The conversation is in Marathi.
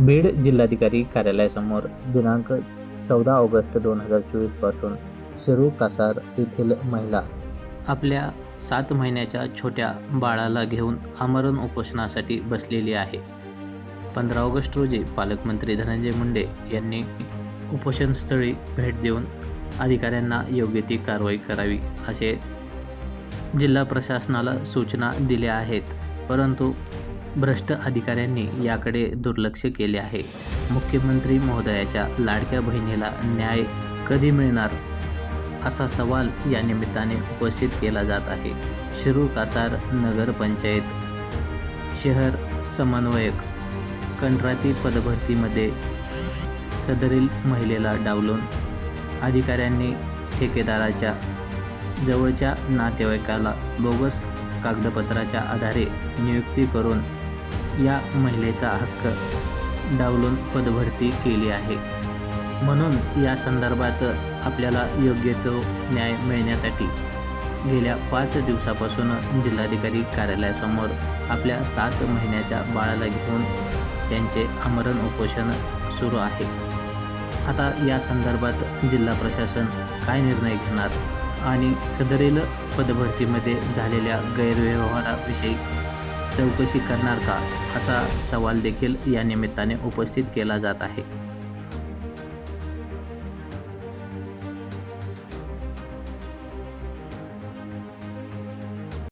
बीड जिल्हाधिकारी कार्यालयासमोर दिनांक चौदा ऑगस्ट दोन हजार चोवीसपासून शिरू कासार येथील महिला आपल्या सात महिन्याच्या छोट्या बाळाला घेऊन आमरण उपोषणासाठी बसलेली आहे. पंधरा ऑगस्ट रोजी पालकमंत्री धनंजय मुंडे यांनी उपोषणस्थळी भेट देऊन अधिकाऱ्यांना योग्य ती कारवाई करावी असे जिल्हा प्रशासनाला सूचना दिल्या आहेत. परंतु भ्रष्ट अधिकाऱ्यांनी याकडे दुर्लक्ष केले आहे. मुख्यमंत्री महोदयाच्या लाडक्या बहिणीला न्याय कधी मिळणार? असा सवाल या निमित्ताने उपस्थित केला जात आहे. शिरूर कासार नगरपंचायत शहर समन्वयक. कंत्राटी पदभरतीमध्ये सदरील महिलेला डावलून अधिकाऱ्यांनी ठेकेदाराच्या जवळच्या नातेवाईकाला बोगस कागदपत्राच्या आधारे नियुक्ती करून या महिलेचा हक्क डावलून पदभरती केली आहे. म्हणून या संदर्भात आपल्याला योग्य तो न्याय मिळण्यासाठी गेल्या पाच दिवसापासून जिल्हाधिकारी कार्यालयासमोर आपल्या सात महिन्याच्या बाळाला घेऊन त्यांचे आमरण उपोषण सुरू आहे. आता या संदर्भात जिल्हा प्रशासन काय निर्णय घेणार आणि सदरील पदभरतीमध्ये झालेल्या गैरव्यवहाराविषयी चौकशी करणार का? असा सवाल देखील या निमित्ताने उपस्थित केला जात आहे.